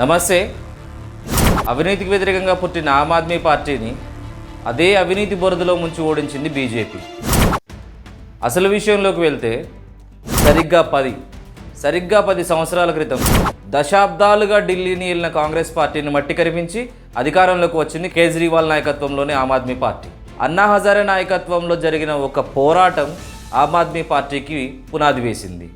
నమస్తే. అవినీతికి వ్యతిరేకంగా పుట్టిన ఆమ్ ఆద్మీ పార్టీని అదే అవినీతి బురదలో ముంచి ఓడించింది బీజేపీ. అసలు విషయంలోకి వెళ్తే సరిగ్గా పది సరిగ్గా పది సంవత్సరాల క్రితం దశాబ్దాలుగా ఢిల్లీని వెళ్ళిన కాంగ్రెస్ పార్టీని మట్టి కరిపించి అధికారంలోకి వచ్చింది కేజ్రీవాల్ నాయకత్వంలోని ఆమ్ ఆద్మీ పార్టీ. అన్నా హజారే నాయకత్వంలో జరిగిన ఒక పోరాటం ఆమ్ ఆద్మీ పార్టీకి పునాది వేసింది.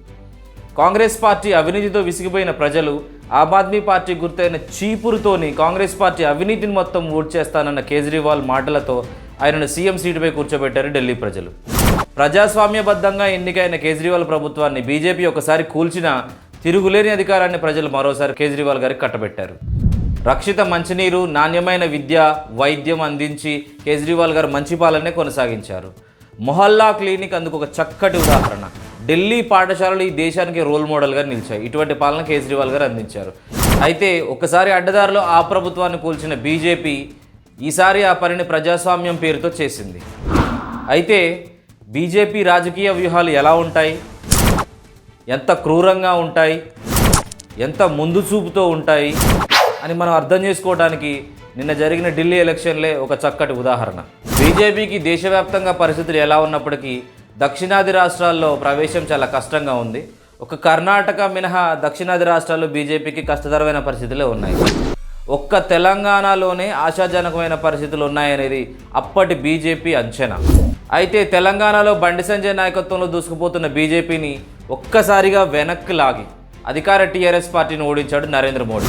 కాంగ్రెస్ పార్టీ అవినీతితో విసిగిపోయిన ప్రజలు ఆమ్ ఆద్మీ పార్టీ గుర్తైన చీపురుతోని కాంగ్రెస్ పార్టీ అవినీతిని మొత్తం ఊడ్చేస్తానన్న కేజ్రీవాల్ మాటలతో ఆయనను సీఎం సీటుపై కూర్చోబెట్టారు ఢిల్లీ ప్రజలు. ప్రజాస్వామ్యబద్ధంగా ఎన్నికైన కేజ్రీవాల్ ప్రభుత్వాన్ని బీజేపీ ఒకసారి కూల్చిన తిరుగులేని అధికారాన్ని ప్రజలు మరోసారి కేజ్రీవాల్ గారికి కట్టబెట్టారు. రక్షిత మంచినీరు నాణ్యమైన విద్య వైద్యం అందించి కేజ్రీవాల్ గారు మంచి పాలనే కొనసాగించారు. మొహల్లా క్లినిక్ అందుకు ఒక చక్కటి ఉదాహరణ. ఢిల్లీ పాఠశాలలు ఈ దేశానికి రోల్ మోడల్గా నిలిచాయి. ఇటువంటి పాలన కేజ్రీవాల్ గారు అందించారు. అయితే ఒకసారి అడ్డదారిలో ఆ ప్రభుత్వాన్ని కూల్చిన బీజేపీ ఈసారి ఆ పనిని ప్రజాస్వామ్యం పేరుతో చేసింది. అయితే బీజేపీ రాజకీయ వ్యూహాలు ఎలా ఉంటాయి? ఎంత క్రూరంగా ఉంటాయి? ఎంత ముందు చూపుతో ఉంటాయి? అని మనం అర్థం చేసుకోవడానికి నిన్న జరిగిన ఢిల్లీ ఎలక్షన్లే ఒక చక్కటి ఉదాహరణ. బీజేపీకి దేశవ్యాప్తంగా పరిస్థితులు ఎలా ఉన్నప్పటికీ దక్షిణాది రాష్ట్రాల్లో ప్రవేశం చాలా కష్టంగా ఉంది. ఒక కర్ణాటక మినహా దక్షిణాది రాష్ట్రాల్లో బీజేపీకి కష్టతరమైన పరిస్థితులే ఉన్నాయి. ఒక్క తెలంగాణలోనే ఆశాజనకమైన పరిస్థితులు ఉన్నాయనేది అప్పటి బీజేపీ అంచనా. అయితే తెలంగాణలో బండి సంజయ్ నాయకత్వంలో దూసుకుపోతున్న బీజేపీని ఒక్కసారిగా వెనక్కి లాగి అధికార టీఆర్ఎస్ పార్టీని ఓడించాడు నరేంద్ర మోడీ.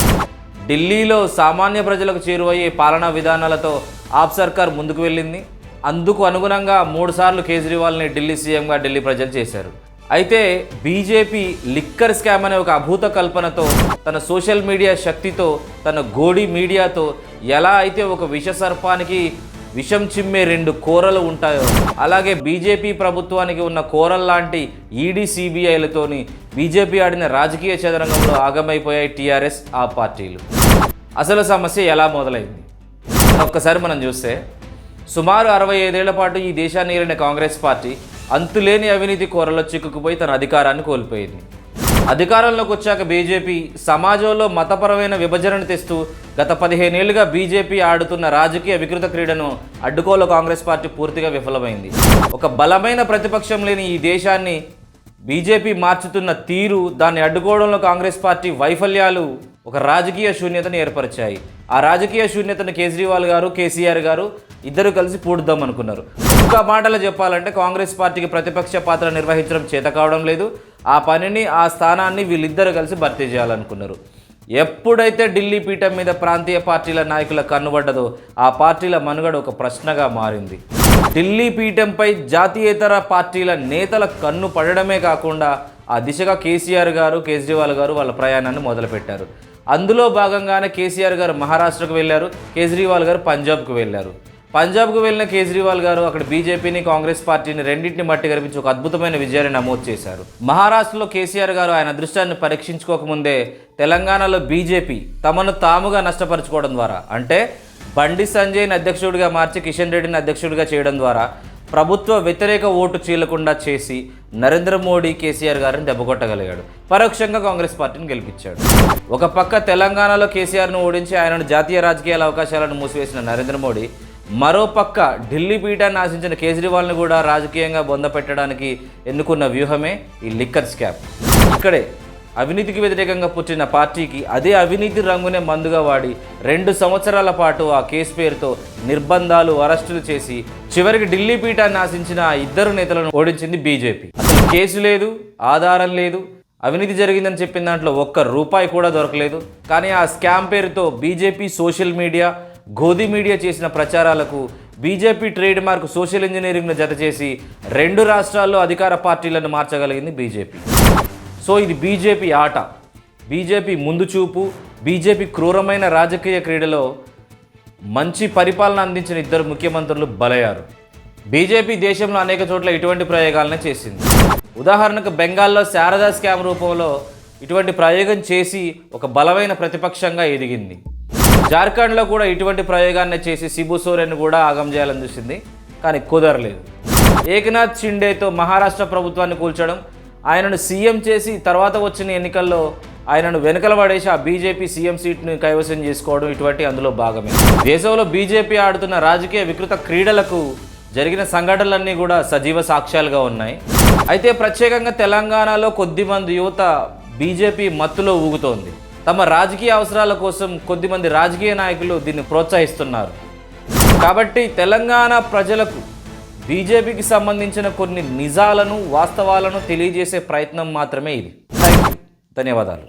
ఢిల్లీలో సామాన్య ప్రజలకు చేరువయ్యే పాలనా విధానాలతో ఆప్ సర్కార్ ముందుకు వెళ్ళింది. అందుకు అనుగుణంగా మూడుసార్లు కేజ్రీవాల్ని ఢిల్లీ సీఎంగా ఢిల్లీ ప్రజలు చేశారు. అయితే బీజేపీ లిక్కర్ స్కామ్ అనే ఒక అభూత కల్పనతో తన సోషల్ మీడియా శక్తితో తన గోడి మీడియాతో ఎలా అయితే ఒక విష సర్పానికి విషం చిమ్మే రెండు కోరలు ఉంటాయో అలాగే బీజేపీ ప్రభుత్వానికి ఉన్న కూరల్లాంటి ఈడీ సిబిఐలతోని బీజేపీ ఆడిన రాజకీయ చదరంగంలో ఆగమైపోయాయి టీఆర్ఎస్ ఆ పార్టీలు. అసలు సమస్య ఎలా మొదలైంది? ఒక్కసారి మనం చూస్తే సుమారు అరవై ఐదేళ్ళ పాటు ఈ దేశాన్ని ఏలిన కాంగ్రెస్ పార్టీ అంతులేని అవినీతి కోరలో చిక్కుకుపోయి తన అధికారాన్ని కోల్పోయింది. అధికారంలోకి వచ్చాక బీజేపీ సమాజంలో మతపరమైన విభజనను తెస్తూ గత పదిహేనేళ్ళుగా బీజేపీ ఆడుతున్న రాజకీయ వికృత క్రీడను అడ్డుకోలో కాంగ్రెస్ పార్టీ పూర్తిగా విఫలమైంది. ఒక బలమైన ప్రతిపక్షం లేని ఈ దేశాన్ని బీజేపీ మార్చుతున్న తీరు దాన్ని అడ్డుకోవడంలో కాంగ్రెస్ పార్టీ వైఫల్యాలు ఒక రాజకీయ శూన్యతను ఏర్పరిచాయి. ఆ రాజకీయ శూన్యతను కేజ్రీవాల్ గారు కేసీఆర్ గారు ఇద్దరు కలిసి పూడుద్దాం అనుకున్నారు. ఇంకా మాటలు చెప్పాలంటే కాంగ్రెస్ పార్టీకి ప్రతిపక్ష పాత్ర నిర్వహించడం చేత కావడం లేదు. ఆ పనిని ఆ స్థానాన్ని వీళ్ళిద్దరు కలిసి భర్తీ చేయాలనుకున్నారు. ఎప్పుడైతే ఢిల్లీ పీఠం మీద ప్రాంతీయ పార్టీల నాయకుల కన్నుబడ్డదో ఆ పార్టీల మనుగడ ఒక ప్రశ్నగా మారింది. ఢిల్లీ పీఠంపై జాతీయేతర పార్టీల నేతల కన్ను పడడమే కాకుండా ఆ దిశగా కేసీఆర్ గారు కేజ్రీవాల్ గారు వాళ్ళ ప్రయాణాన్ని మొదలుపెట్టారు. అందులో భాగంగానే కేసీఆర్ గారు మహారాష్ట్రకు వెళ్ళారు కేజ్రీవాల్ గారు పంజాబ్కు వెళ్ళారు. పంజాబ్కు వెళ్ళిన కేజ్రీవాల్ గారు అక్కడ బీజేపీని కాంగ్రెస్ పార్టీని రెండింటిని మట్టి కనిపించి ఒక అద్భుతమైన విజయాన్ని నమోదు చేశారు. మహారాష్ట్రలో కేసీఆర్ గారు ఆయన అదృష్టాన్ని పరీక్షించుకోకముందే తెలంగాణలో బీజేపీ తమను తాముగా నష్టపరుచుకోవడం ద్వారా అంటే బండి సంజయ్ని అధ్యక్షుడిగా మార్చి కిషన్ రెడ్డిని అధ్యక్షుడిగా చేయడం ద్వారా ప్రభుత్వ వ్యతిరేక ఓటు చీలకుండా చేసి నరేంద్ర మోడీ కేసీఆర్ గారిని దెబ్బకొట్టగలిగాడు పరోక్షంగా కాంగ్రెస్ పార్టీని గెలిపించాడు. ఒక పక్క తెలంగాణలో కేసీఆర్ను ఓడించి ఆయనను జాతీయ రాజకీయాల అవకాశాలను మూసివేసిన నరేంద్ర మోడీ మరోపక్క ఢిల్లీ పీఠాన్ని ఆశించిన కేజ్రీవాల్ని కూడా రాజకీయంగా బొందపెట్టడానికి ఎన్నుకున్న వ్యూహమే ఈ లిక్కర్ స్కామ్. ఇక్కడే అవినీతికి వ్యతిరేకంగా పుట్టిన పార్టీకి అదే అవినీతి రంగునే మందుగా వాడి రెండు సంవత్సరాల పాటు ఆ కేసు పేరుతో నిర్బంధాలు అరెస్టులు చేసి చివరికి ఢిల్లీ పీఠాన్ని ఆశించిన ఆ ఇద్దరు నేతలను ఓడించింది బీజేపీ. అసలు కేసు లేదు ఆధారం లేదు. అవినీతి జరిగిందని చెప్పిన దాంట్లో ఒక్క రూపాయి కూడా దొరకలేదు. కానీ ఆ స్కామ్ పేరుతో బీజేపీ సోషల్ మీడియా గోధి మీడియా చేసిన ప్రచారాలకు బీజేపీ ట్రేడ్ మార్క్ సోషల్ ఇంజనీరింగ్ను జత చేసి రెండు రాష్ట్రాల్లో అధికార పార్టీలను మార్చగలిగింది బీజేపీ. సో ఇది బీజేపీ ఆట. బీజేపీ ముందు చూపు బీజేపీ క్రూరమైన రాజకీయ క్రీడలో మంచి పరిపాలన అందించిన ఇద్దరు ముఖ్యమంత్రులు బలయ్యారు. బీజేపీ దేశంలో అనేక చోట్ల ఇటువంటి ప్రయోగాలనే చేసింది. ఉదాహరణకు బెంగాల్లో శారదా స్కామ్ రూపంలో ఇటువంటి ప్రయోగం చేసి ఒక బలమైన ప్రతిపక్షంగా ఎదిగింది. జార్ఖండ్లో కూడా ఇటువంటి ప్రయోగాన్ని చేసి సిబు సోరెన్ కూడా ఆగం చేయాలని చూసింది కానీ కుదరలేదు. ఏకనాథ్ షిండేతో మహారాష్ట్ర ప్రభుత్వాన్ని కూల్చడం ఆయనను సీఎం చేసి తర్వాత వచ్చిన ఎన్నికల్లో ఆయనను వెనకల పడేసి ఆ బీజేపీ సీఎం సీట్ను కైవసం చేసుకోవడం ఇటువంటి అందులో భాగమే. దేశంలో బీజేపీ ఆడుతున్న రాజకీయ వికృత క్రీడలకు జరిగిన సంఘటనలన్నీ కూడా సజీవ సాక్ష్యాలుగా ఉన్నాయి. అయితే ప్రత్యేకంగా తెలంగాణలో కొద్దిమంది యువత బీజేపీ మత్తులో ఊగుతోంది. తమ రాజకీయ అవసరాల కోసం కొద్దిమంది రాజకీయ నాయకులు దీన్ని ప్రోత్సహిస్తున్నారు. కాబట్టి తెలంగాణ ప్రజలకు బీజేపీకి సంబంధించిన కొన్ని నిజాలను వాస్తవాలను తెలియజేసే ప్రయత్నం మాత్రమే ఇది. థ్యాంక్ యూ ధన్యవాదాలు.